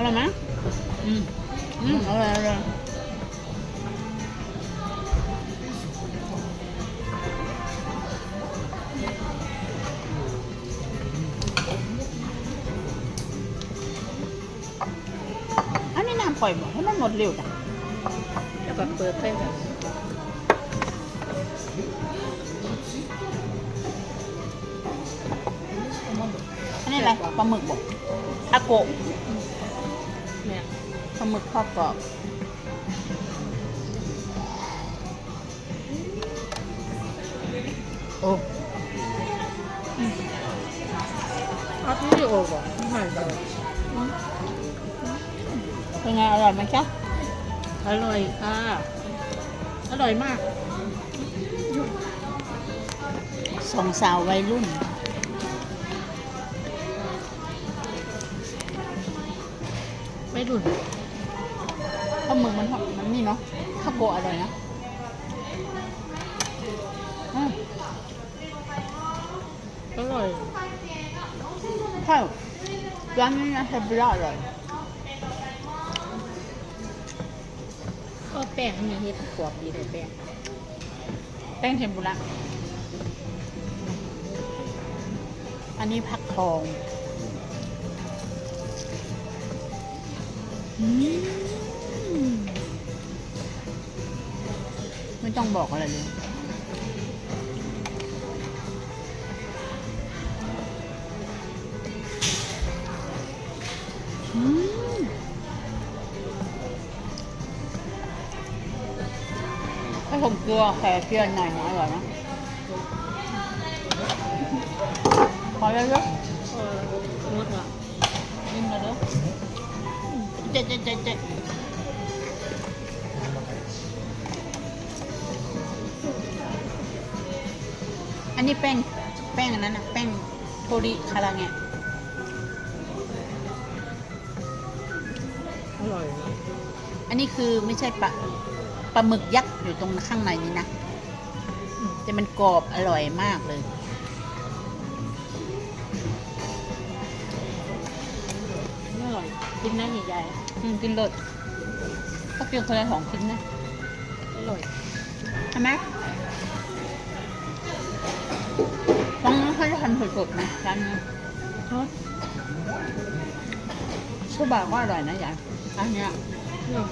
อร่อยไหมอืมอืมอร่อยอร่อยอันนี้น้ำปล่อยหมดให้มันหมดเร็วจ้ะแล้วก็เปิดไปแบบอันนี้อะไรปลาหมึกบอกอาโกะเนี่ย ปลาหมึกทอดกรอบโอ้เอาที่ดีโอบอกไม่ใช่เลยเป็นไงอร่อยไหมจ๊ะอร่อยค่ะ อร่อยมาก สองสาววัยรุ่นไม่ดุน ปลาหมึกมันทอดมันนี่เนาะข้าวโกะอร่อยนะอืมอร่อยใช่ร้านนี้นะเทมปุระอร่อยก็แป้งมีเห็ดกรอบดีเลยแป้งแป้งเทมปุระอันนี้ผักทอง อืม ไม่ต้องบอกอะไรเลยอืมให้ผมเกลือแค่เกลือหน่อยนะอร่อยนะพอแล้วเยอะเออมดว่ะยิ่งเลยเด้อเจ๊เจ๊เจ๊ อันนี้แป้ง แป้งอันนั้นนะแป้งโทริคาราเงะอร่อยนะอันนี้คือไม่ใช่ปลาปลาหมึกยักษ์อยู่ตรงข้างในนี้นะอืมแต่มันกรอบอร่อยมากเลย อร่อยกินได้ใหญ่อืมกินเลยก็กินคนละสองชิ้นนะ ๆอร่อย ใช่ไหมำสดๆนะร้านนี้ฮะโซบะก็อร่อยนะยายอันเนี้ยเนี่ย